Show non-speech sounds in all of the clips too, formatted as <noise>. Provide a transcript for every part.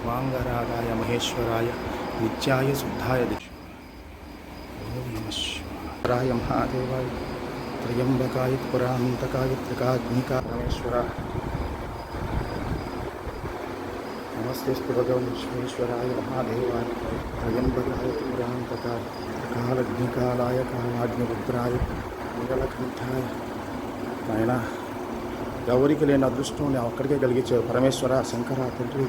स्वाङ्गरागाय महेश्वराय नित्याय शुद्धाय दिश ॐ नमः शिवाय महादेवाय त्र्यम्बकाय पुरान्तकाय त्रिकाग्निका परमेश्वराय नमस्ते भगवन् विश्वेश्वराय महादेवाय त्र्यम्बकाय पुरान्तकाय कालग्निकालाय कालाग्निरुद्राय నీలకంఠాయ నాయన ఎవరికి లేని అదృష్టం నేను ఒక్కడికే కలిగించావు పరమేశ్వర శంకర తండ్రి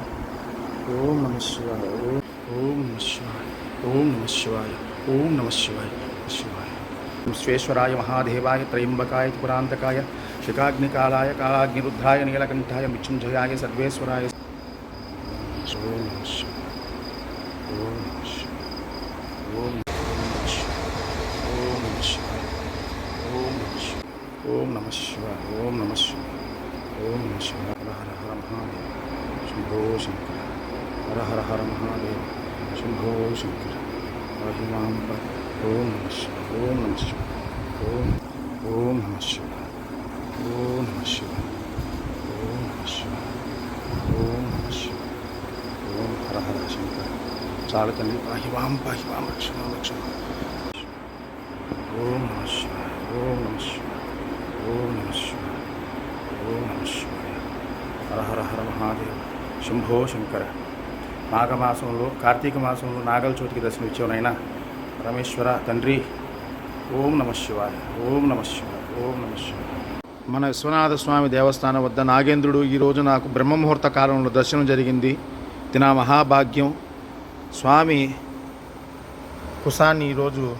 ओम नम शिवाय ओम नम शिवाय ओम नम शिवाय ओम नम शिवाय शिवाय विश्वेश्वराय महादेवाय त्रयंबकाय पुरांतकाय शिकाग्निकालाय कालाग्निरुद्धाय नीलकंठाय मृत्युंजयाय सर्वेश्वराय ओम ओम ओम ओम ओम नम शिवाय ओम नमः शिवाय ओम नमः शिवाय हर हर महादेव शंभो शंकर हर हर हर महादेव शुभो शंकर महिमां पर ओम नम शिव ओम नम शिवाय ओम ओम नम शिवाय ओम नमः शिवाय ओम नम शिवाय ओम नम शिवाय ओम हर हर शंकर चालकने पाहिवां पाहिवां रक्षमां रक्षमां ओम नम शिवाय ओम नम शिवाय ओम नम शिवाय ओम नम शिव हर हर हर महादेव शंभो शंकर మాఘమాసంలో కార్తీక మాసంలో నాగల చోతికి దర్శనం ఇచ్చావునైనా పరమేశ్వర తండ్రి. ఓం నమ శివాయ. ఓం నమ శివాయ. ఓం నమ శివాయ. మన విశ్వనాథ స్వామి దేవస్థానం వద్ద నాగేంద్రుడు ఈరోజు నాకు బ్రహ్మముహూర్త కాలంలో దర్శనం జరిగింది. ఇది నా మహాభాగ్యం. స్వామి కుసాన్ని ఈరోజు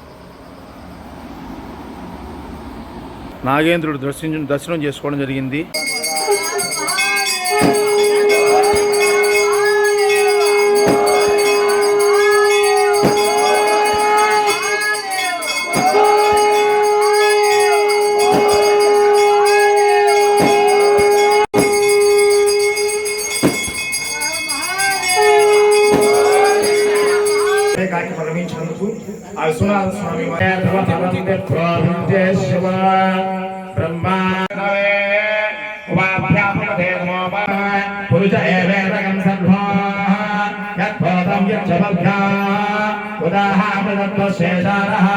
నాగేంద్రుడు దర్శనం దర్శనం చేసుకోవడం జరిగింది. <laughs> कार्यक्रमीच्छन्तु अर्जुनान् स्वामी ब्रह्मा पुरुष एवेदकं सर्वाः यत्भवतं यच्छभ्या उदाहामृतत्वशेषारः।